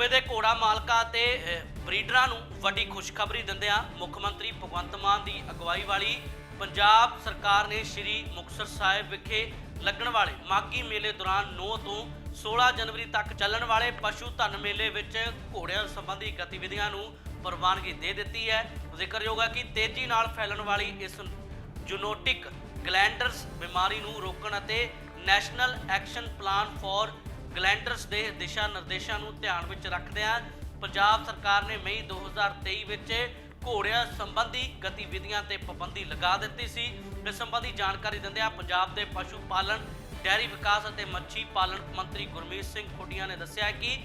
ਸੂਬੇ ਦੇ ਘੋੜਾ ਮਾਲਕਾਂ ਤੇ ਬਰੀਡਰਾਂ ਨੂੰ ਵੱਡੀ ਖੁਸ਼ਖਬਰੀ ਦਿੰਦਿਆਂ ਮੁੱਖ ਮੰਤਰੀ ਭਗਵੰਤ ਮਾਨ ਦੀ ਅਗਵਾਈ ਵਾਲੀ ਪੰਜਾਬ ਸਰਕਾਰ ਨੇ ਸ੍ਰੀ ਮੁਕਤਸਰ ਸਾਹਿਬ ਵਿਖੇ ਲੱਗਣ ਵਾਲੇ ਮਾਗੀ ਮੇਲੇ ਦੌਰਾਨ 9 ਤੋਂ 16 ਜਨਵਰੀ ਤੱਕ ਚੱਲਣ ਵਾਲੇ ਪਸ਼ੂ ਧਨ ਮੇਲੇ ਵਿੱਚ ਘੋੜਿਆਂ ਸੰਬੰਧੀ ਗਤੀਵਿਧੀਆਂ ਨੂੰ ਪ੍ਰਵਾਨਗੀ ਦੇ ਦਿੱਤੀ ਹੈ। ਜ਼ਿਕਰਯੋਗ ਹੈ ਕਿ ਤੇਜ਼ੀ ਨਾਲ ਫੈਲਣ ਵਾਲੀ ਇਸ ਜੂਨੋਟਿਕ ਗਲੈਂਡਰਸ ਬਿਮਾਰੀ ਨੂੰ ਰੋਕਣ ਅਤੇ national action plan for glanders ਦੇ ਦਿਸ਼ਾ ਨਿਰਦੇਸ਼ਾਂ ਨੂੰ ਧਿਆਨ ਵਿੱਚ ਰੱਖਦਿਆਂ ਪੰਜਾਬ ਸਰਕਾਰ ਨੇ ਮਈ 2023 ਵਿੱਚ ਘੋੜਿਆਂ ਸੰਬੰਧੀ ਗਤੀਵਿਧੀਆਂ ਤੇ ਪਾਬੰਦੀ ਲਗਾ ਦਿੱਤੀ ਸੀ। ਇਸ ਸੰਬੰਧੀ ਜਾਣਕਾਰੀ ਦਿੰਦਿਆਂ ਪੰਜਾਬ ਦੇ ਪਸ਼ੂ ਪਾਲਣ, ਡੈਰੀ ਵਿਕਾਸ ਅਤੇ ਮੱਛੀ ਪਾਲਣ ਮੰਤਰੀ ਗੁਰਮੀਤ ਸਿੰਘ ਖੁੱਡੀਆਂ ਨੇ ਦੱਸਿਆ ਕਿ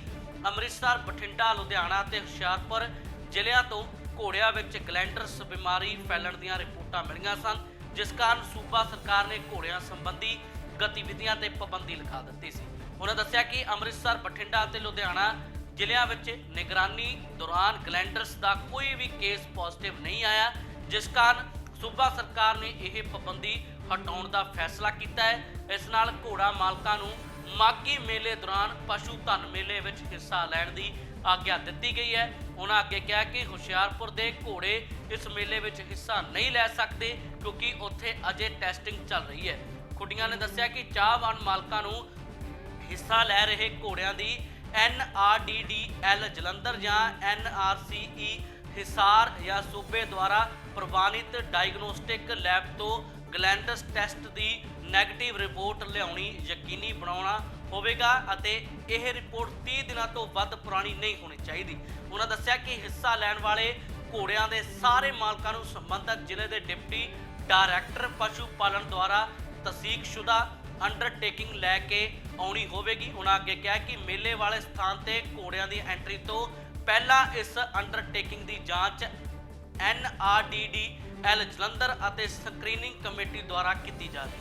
ਅੰਮ੍ਰਿਤਸਰ, ਬਠਿੰਡਾ, ਲੁਧਿਆਣਾ ਅਤੇ ਹੁਸ਼ਿਆਰਪੁਰ ਜ਼ਿਲ੍ਹਿਆਂ ਤੋਂ ਘੋੜਿਆਂ ਵਿੱਚ ਗਲੈਂਡਰਸ ਬਿਮਾਰੀ ਫੈਲਣ ਦੀਆਂ ਰਿਪੋਰਟਾਂ ਮਿਲੀਆਂ ਸਨ, ਜਿਸ ਕਾਰਨ ਸੂਬਾ ਸਰਕਾਰ ਨੇ ਘੋੜਿਆਂ ਸੰਬੰਧੀ ਗਤੀਵਿਧੀਆਂ ਤੇ ਪਾਬੰਦੀ ਲਗਾ ਦਿੱਤੀ ਸੀ। ਉਹਨਾਂ ਦੱਸਿਆ ਕਿ ਅੰਮ੍ਰਿਤਸਰ, ਬਠਿੰਡਾ ਅਤੇ ਲੁਧਿਆਣਾ ਜ਼ਿਲ੍ਹਿਆਂ ਵਿੱਚ ਨਿਗਰਾਨੀ ਦੌਰਾਨ ਗਲੈਂਡਰਸ ਦਾ ਕੋਈ ਵੀ ਕੇਸ ਪੋਜ਼ਿਟਿਵ ਨਹੀਂ ਆਇਆ, ਜਿਸ ਕਾਰਨ ਸੂਬਾ ਸਰਕਾਰ ਨੇ ਇਹ ਪਾਬੰਦੀ ਹਟਾਉਣ ਦਾ ਫੈਸਲਾ ਕੀਤਾ ਹੈ। ਇਸ ਨਾਲ ਘੋੜਾ ਮਾਲਕਾਂ ਨੂੰ ਮਾਗੀ ਮੇਲੇ ਦੌਰਾਨ ਪਸ਼ੂ ਧਨ ਮੇਲੇ ਵਿੱਚ ਹਿੱਸਾ ਲੈਣ ਦੀ ਆਗਿਆ ਦਿੱਤੀ ਗਈ ਹੈ। ਉਹਨਾਂ ਅੱਗੇ ਕਿਹਾ ਕਿ ਹੁਸ਼ਿਆਰਪੁਰ ਦੇ ਘੋੜੇ ਇਸ ਮੇਲੇ ਵਿੱਚ ਹਿੱਸਾ ਨਹੀਂ ਲੈ ਸਕਦੇ, ਕਿਉਂਕਿ ਉੱਥੇ ਅਜੇ ਟੈਸਟਿੰਗ ਚੱਲ ਰਹੀ ਹੈ। ਖੁੱਡੀਆਂ ਨੇ ਦੱਸਿਆ ਕਿ ਚਾਹਵਾਨ ਮਾਲਕਾਂ ਨੂੰ ਹਿੱਸਾ ਲੈ ਰਹੇ ਘੋੜਿਆਂ ਦੀ N R D D NRDDL Jalandhar ਜਾਂ N R C E Hisar ਜਾਂ ਸੂਬੇ ਦੁਆਰਾ ਪ੍ਰਵਾਨਿਤ ਡਾਇਗਨੋਸਟਿਕ ਲੈਬ ਤੋਂ ਗਲੈਂਡਸ ਟੈਸਟ ਦੀ ਨੈਗੇਟਿਵ ਰਿਪੋਰਟ ਲਿਆਉਣੀ ਯਕੀਨੀ ਬਣਾਉਣਾ ਹੋਵੇਗਾ ਅਤੇ ਇਹ ਰਿਪੋਰਟ 30 ਦਿਨਾਂ ਤੋਂ ਵੱਧ ਪੁਰਾਣੀ ਨਹੀਂ ਹੋਣੀ ਚਾਹੀਦੀ। ਉਹਨਾਂ ਦੱਸਿਆ ਕਿ ਹਿੱਸਾ ਲੈਣ ਵਾਲੇ ਘੋੜਿਆਂ ਦੇ ਸਾਰੇ ਮਾਲਕਾਂ ਨੂੰ ਸੰਬੰਧਿਤ ਜ਼ਿਲ੍ਹੇ ਦੇ ਡਿਪਟੀ ਡਾਇਰੈਕਟਰ, ਪਸ਼ੂ ਪਾਲਣ ਦੁਆਰਾ ਤਸਦੀਕਸ਼ੁਦਾ ਅੰਡਰਟੇਕਿੰਗ ਲੈ ਕੇ ਆਉਣੀ ਹੋਵੇਗੀ। ਉਹਨਾਂ ਅੱਗੇ ਕਿਹਾ ਕਿ ਮੇਲੇ ਵਾਲੇ ਸਥਾਨ ਤੇ ਘੋੜਿਆਂ ਦੀ ਐਂਟਰੀ ਤੋਂ ਪਹਿਲਾਂ ਇਸ ਅੰਡਰਟੇਕਿੰਗ ਦੀ ਜਾਂਚ NRDDL ਜਲੰਧਰ ਅਤੇ ਸਕਰੀਨਿੰਗ ਕਮੇਟੀ ਦੁਆਰਾ ਕੀਤੀ ਜਾਵੇ